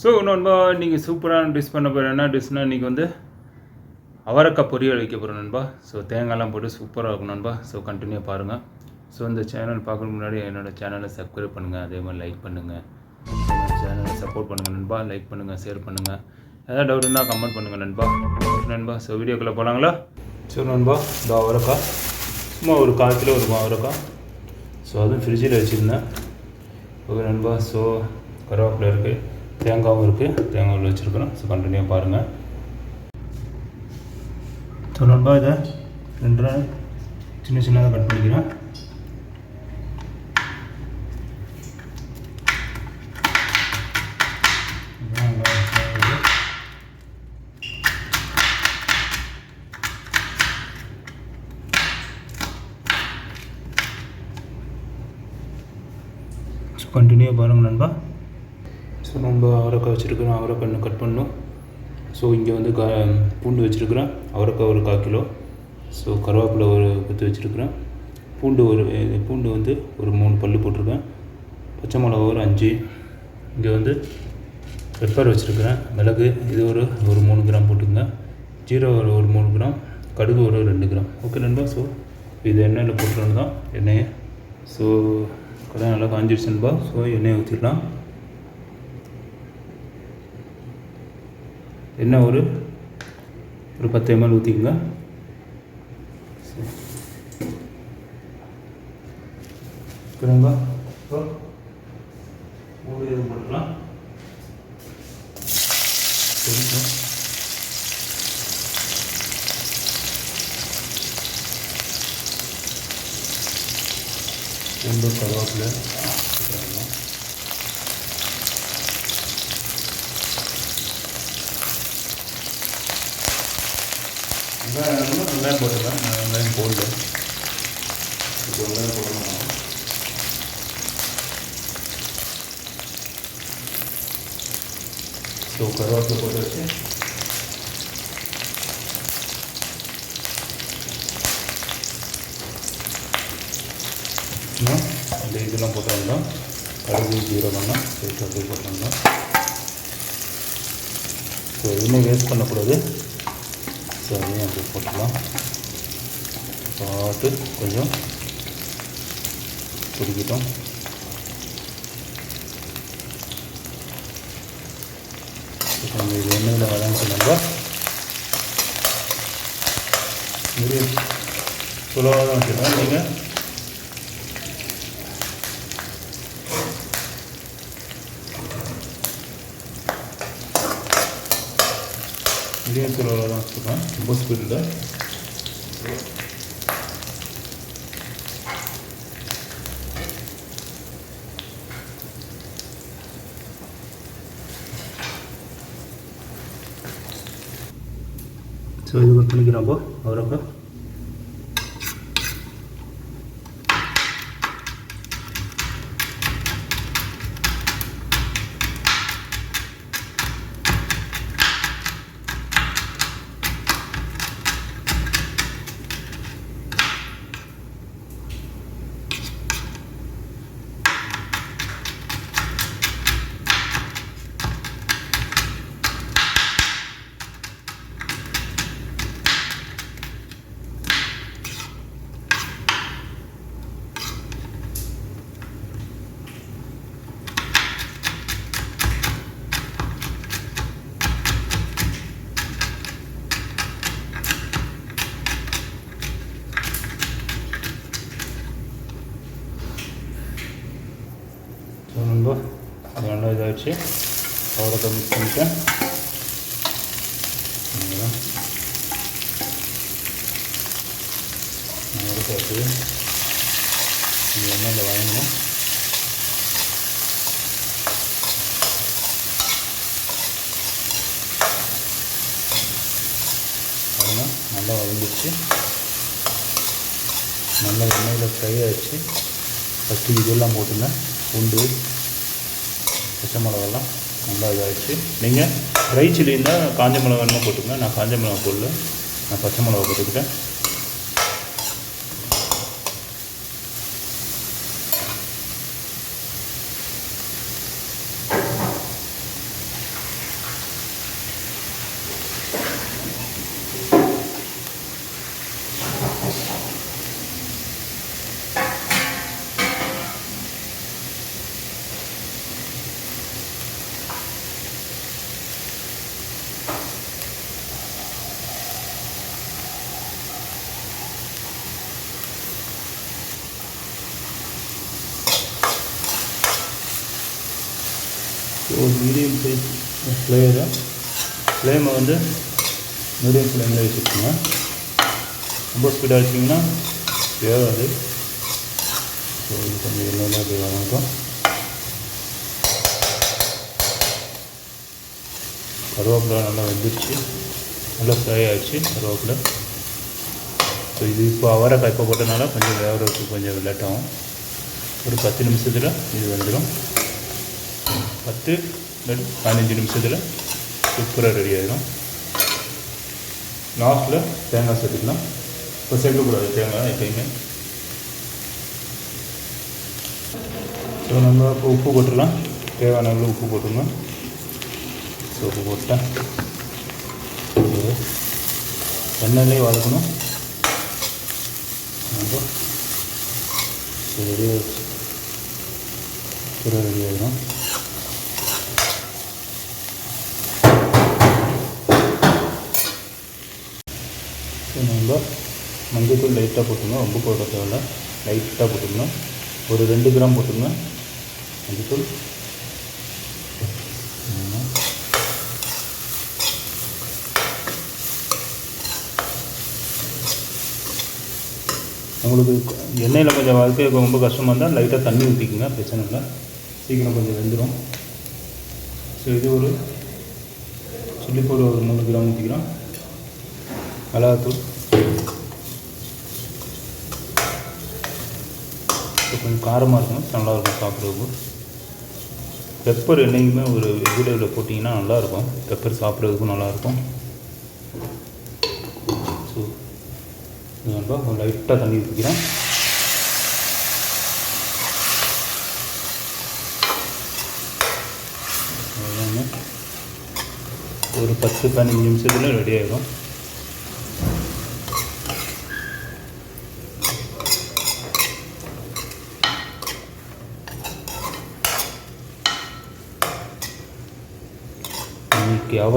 So நண்பா நீங்கள் சூப்பரான டிஷ் பண்ண போகிற என்ன டிஷ்னால் இன்றைக்கி வந்து அவரக்காய் பொரியல் வைக்க போகிறோம் நண்பா. ஸோ தேங்காய்லாம் போட்டு சூப்பராக இருக்கும் நண்பா. ஸோ கண்டினியூ பாருங்கள் ஸோ இந்த சேனல் பார்க்கறதுக்கு முன்னாடி என்னோடய சேனலை சப்ஸ்கிரைப் பண்ணுங்கள் அதே மாதிரி லைக் பண்ணுங்கள் சேனலை சப்போர்ட் பண்ணுங்கள் நண்பா. லைக் பண்ணுங்கள் ஷேர் பண்ணுங்கள் ஏதாவது டவுட் இருந்தால் கமெண்ட் பண்ணுங்கள் நண்பா. நண்பா. ஸோ வீடியோக்குள்ளே போகலாங்களா ஸோ நண்பா இந்த அவரைக்காய். சும்மா ஒரு கால் கிலோ இருக்கும் அவரைக்காய். ஸோ அதுவும் ஃப்ரிட்ஜில் வச்சுருந்தேன். ஓகே நண்பா. ஸோ கருவேப்பிலை இருக்குது தேங்காவும் இருக்குது தேங்காவில் வச்சுருக்கிறோம். ஸோ கண்டினியூ பாருங்கள் ஸோ நண்பா இதை ரெண்டு சின்ன சின்னதாக கட் பண்ணிக்கிறேன். கண்டினியூ பாருங்கள் நண்பா. ஸோ நம்ம அவரைக்காய் வச்சுருக்கிறோம். அவரைக்காய் இன்னும் கட் பண்ணும் ஸோ இங்கே வந்து க பூண்டு வச்சுருக்கிறேன் அவரைக்காய் ஒரு கால் கிலோ. ஸோ கருவேப்பிலை ஒரு குத்து வச்சுருக்கிறேன் பூண்டு ஒரு பூண்டு வந்து ஒரு மூணு பல் போட்டிருக்கேன். பச்சை மிளகா ஒரு அஞ்சு. இங்கே வந்து பெப்பர் வச்சுருக்கிறேன். மிளகு இது ஒரு ஒரு மூணு கிராம் போட்டிருந்தேன். ஜீரோ ஒரு ஒரு மூணு கிராம். கடுகு ஒரு ரெண்டு கிராம். ஓகே நண்பா. ஸோ இது எண்ணெயில் போட்டுருன்னு தான் எண்ணெயை. ஸோ கடை நல்லா காஞ்சிடுச்சுன்பா ஸோ எண்ணெயை ஊற்றிடலாம் என்ன ஒரு? ஒரு பத்து எம்எல் ஊற்றிக்குங்க ஓகேங்களா ஸோ மூணு இது போட்டுக்கலாம். சரிங்க கருவேப்பிலை போட்டுக்கலாம். வெங்காயம் வேணும்னா வெங்காயம் போட்டுக்கலாம் நான் வெங்காயம் போடல. இப்போ வெங்காயம் போடணும். ஸோ கருவேப்பிலை போட்டு வச்சு. இந்த இதெல்லாம் போட்டு வந்தோம் கடுகு ஜீரகம்லாம் சேர்த்து அப்படியே போட்டு ஸோ எதுவுமே வேஸ்ட் பண்ணக்கூடாது. ஸோ அதையும் அப்படியே போட்டுக்கலாம். பார்த்து கொஞ்சம் குடிக்கிட்டோம் இப்போ நம்ம இது எண்ணெயில் வதங்கிக்கணுங்க முடியும் சுலபமாக தான் வச்சுருக்கேன் நீங்கள் மீடியம் சுலவாக தான் வச்சுருக்கேன். ரொம்ப ஸ்பீடில் ஸோ இது ஒரு பண்ணிக்கிறோம் அவரப்போ. ஸோ நண்பா அது நல்லா இதாகிடுச்சு அவரக்காய் மிக்ஸ் பண்ணிட்டேன் அவ்வளோதான் அவரக்காய் இருக்குது இது எண்ணெயில் நல்லா வதங்கிடுச்சு நல்லா எண்ணெயில் ஃப்ரை ஆகிடுச்சு ஃபஸ்ட்டு இதெல்லாம் போட்டுங்க பூண்டு பச்சை மிளகாலாம் நல்லா இதாகிடுச்சு நீங்கள் ட்ரை சில்லி இருந்தால் காஞ்ச மிளகா வேணுமா நான் காஞ்ச மிளகா போடல. நான் பச்சை மிளகா போட்டுக்கிட்டேன். ஒரு மீடியம் சைஸ் ஃப்ளேயரை ஃப்ளேமை வந்து மீடியம் ஃப்ளேமில் வச்சுக்கோங்க ரொம்ப ஸ்பீடாக வச்சிங்கன்னா வேகாது ஸோ இது கொஞ்சம் எல்லாம் அப்படி கருவேப்பிலை நல்லா வெந்துருச்சு. நல்லா ஃப்ரை ஆகிடுச்சு கருவேப்பிலை. ஸோ இது இப்போ அவரைக்காய் இப்போ போட்டனால கொஞ்சம் வேகிறதுக்கு கொஞ்சம் லேட்டாகும் ஒரு பத்து நிமிஷத்தில் இது வந்துடும் பத்து பதினஞ்சு நிமிஷத்தில் சூப்பராக ரெடி ஆகிடும் லாஸ்ட்டில் தேங்காய் சேர்த்துக்கலாம். இப்போ சேர்க்கக்கூடாது தேங்காய் எப்பயுமே. ஸோ நம்ம இப்போ உப்பு போட்டுடலாம். தேவையான அளவு உப்பு போட்டுருங்க ஸோ உப்பு போட்டேன் எண்ணெயிலே வதக்கணும். நம்ம ரெடி ஆகிடுச்சு ரெடி ஆகிடும் ஸோ நம்ம மஞ்சத்தூள் லைட்டாக போட்டுங்க ரொம்ப போட தேவையில்ல. லைட்டாக போட்டுங்க ஒரு ரெண்டு கிராம் போட்டுங்க மஞ்சத்தூள். உங்களுக்கு எண்ணெயில் கொஞ்சம் வாழ்க்கை ரொம்ப கஷ்டமாக இருந்தால் லைட்டாக தண்ணி ஊற்றிக்குங்க பிரச்சனை இல்லை. சீக்கிரம் கொஞ்சம் வெந்துடும் ஸோ இது ஒரு சில்லி பவுடர் ஒரு மூணு கிராம் ஊற்றிக்கிறோம் மிளகாத்தூள் கொஞ்சம் காரமாக இருக்கும் நல்லாயிருக்கும் சாப்பிட்றதுக்கு பெப்பர் என்றைக்குமே ஒரு வெஜிடபிளில் போட்டிங்கன்னா நல்லாயிருக்கும். பெப்பர் சாப்பிட்றதுக்கும் நல்லாயிருக்கும். ஸோ இது லைட்டாக தண்ணி ஊற்றிக்கிறேன் ஒரு பத்து பதினஞ்சு நிமிஷத்தில் ரெடி ஆகிடும்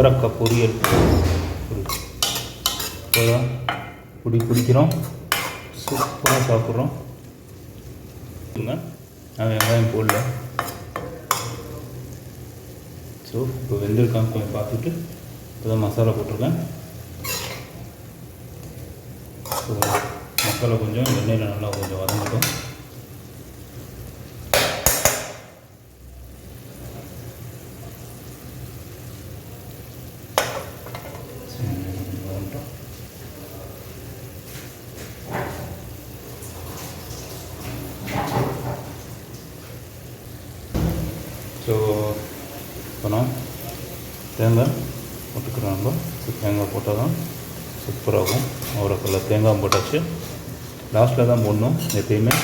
இன்னைக்கு பொரியல். ஒரு பிடி பிடிக்கிறோம் சூப்பராக சாப்பிட்றோம். நான் வெங்காயம் போடல. ஸோ இப்போ வெந்திருக்கான்னு கொஞ்சம் பார்த்துட்டு இப்போ தான் மசாலா போட்டிருக்கேன். ஸோ மசாலா கொஞ்சம் எண்ணெயில் நல்லா கொஞ்சம் வதங்கட்டும் சரி, வதங்கட்டும். ஸோ இப்போ நான் தேங்காய் போட்டுக்கிறோம் நம்ம ஸோ தேங்காய் போட்டால் தான் சூப்பராகும். அவரைக்கல்ல தேங்காய் போட்டாச்சு. லாஸ்ட்டில் தான் போடணும் எப்பயுமே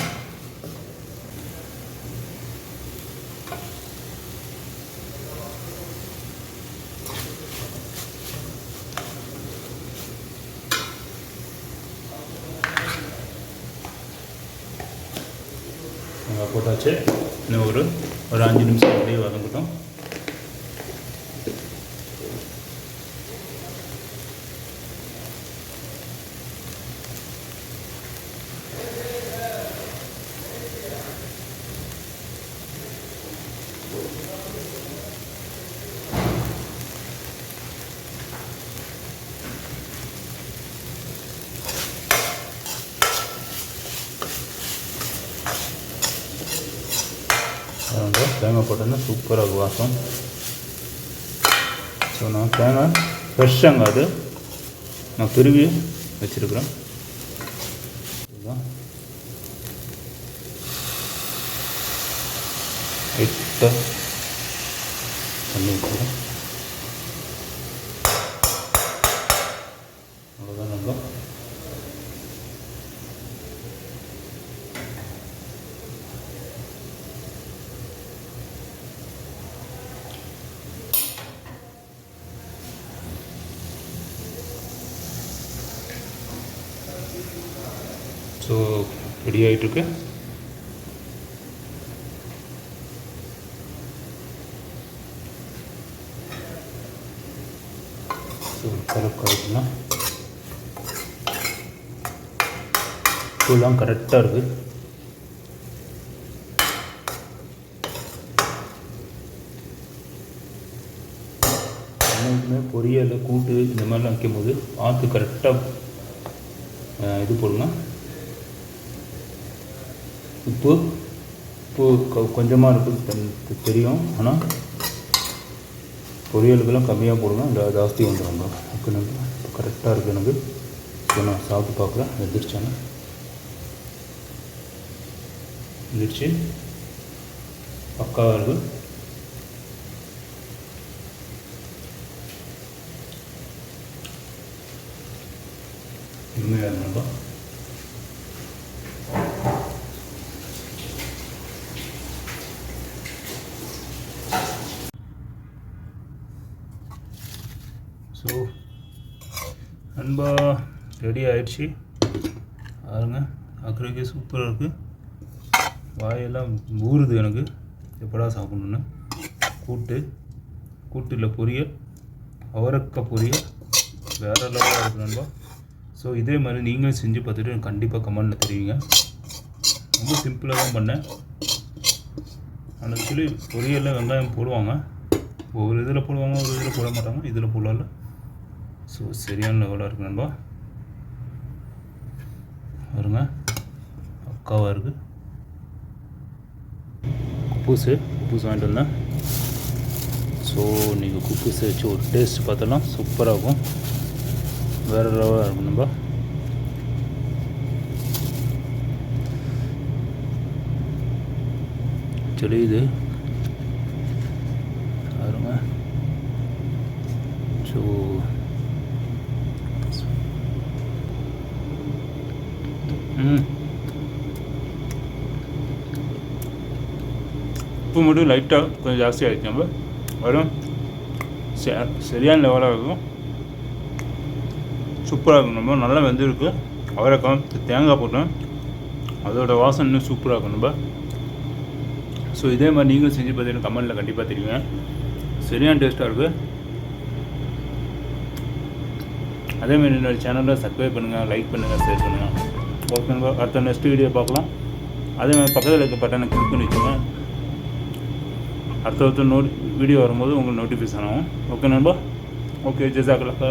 தேங்காய் போட்டாச்சு இன்னும் ஒரு ஒரு அஞ்சு நிமிஷம் அப்படியே வதங்கட்டும் அதனால் தேங்காய் போட்டோன்னா சூப்பராக வாசம். ஸோ நான் தேங்காய் ஃப்ரெஷ்ஷாங்க அது. நான் துருவி வச்சுருக்குறேன். இதுதான். லைட்டாக தண்ணி ஊற்றுறேன் அவ்வளோதான் நம்ம ஸோ ரெடி ஆகிட்டுருக்கு ஸோ கரெக்ட் கரெக்ட்லாம் ஃபுல்லாம் கரெக்டாக இருக்குது என்னைக்குமே பொரியல் கூட்டு இந்த மாதிரிலாம் வைக்கும்போது பார்த்து கரெக்டாக இது போடுங்க உப்பு உப்பு கொஞ்சமாக இருக்குது தெரியும். ஆனால் பொரியலுக்கெல்லாம் கம்மியாக போடுங்க. இந்த ஜாஸ்தி வந்துடுங்க ஓகே நம்பி கரெக்டாக இருக்குது எனக்கு. இப்போ நான் சாப்பிட்டு பார்க்குறேன். வெந்துருச்சாங்க வெந்துருச்சு பக்காவாக இருக்குது உண்மையாக இருந்தால் ஸோ ரொம்ப ரெடி ஆயிடுச்சு. பாருங்க பார்க்குறதுக்கே சூப்பராக இருக்குது வாயெல்லாம் ஊறுது எனக்கு. எப்படா சாப்பிடணுன்னு கூட்டு கூட்டில் பொரியல் அவரக்காய் பொரியல் வேறு லெவலாக இருக்கு நண்பா. ஸோ இதே மாதிரி நீங்களும் செஞ்சு பார்த்துட்டு எனக்கு கண்டிப்பாக கமெண்டில் தெரியுங்க ரொம்ப சிம்பிளாக தான் பண்ணேன். ஆனால் ஆக்சுவலி பொரியலில் வெங்காயம் போடுவாங்க. ஒவ்வொரு இதில் போடுவாங்க ஒரு இதில் போட மாட்டாங்க. இதில் போடல ஸோ சரியான லெவலாக இருக்குது நண்பா. வருங்க. அக்காவாக இருக்குது குப்பூசு குப்பூஸ் வாங்கிட்டு வந்தேன். ஸோ நீங்கள் குப்பூஸை வச்சு ஒரு டேஸ்ட் பார்த்தோன்னா சூப்பராக இருக்கும். வேறு லெவலாக இருக்கும் நண்பா. ஆக்சுவலி இது பாருங்க ஸோ உப்பு மட்டும் லைட்டாக கொஞ்சம் ஜாஸ்தி ஆகிடுச்சு நம்ம. வரும். ச- சரியான லெவலாக இருக்கும். சூப்பராக இருக்கும் நம்ம. நல்லா வெந்திருக்கு. அவரைக்காய் தேங்காய் போட்டோம் அதோட வாசனை இன்னும் சூப்பராக இருக்கும் நம்ம. ஸோ இதே மாதிரி நீங்களும் செஞ்சு பார்த்தீங்கன்னா கமெண்டில் கண்டிப்பாக தெரியுங்க சரியான டேஸ்ட்டாக இருக்குது அதேமாதிரி என்னோடய சேனலில் சப்ஸ்கிரைப் பண்ணுங்கள் லைக் பண்ணுங்கள் ஷேர் பண்ணுங்கள் ஓகே அடுத்த நெக்ஸ்ட் வீடியோ பார்க்கலாம். அதே மாதிரி பக்கத்தில் இருக்க பட்டனை கிளிக் பண்ணி வச்சுங்க அடுத்த அடுத்த நோட் வீடியோ வரும்போது உங்களுக்கு நோட்டிஃபிகேஷன் ஆகும். ஓகே நண்பா. ஓகே ஜெசாக்கலா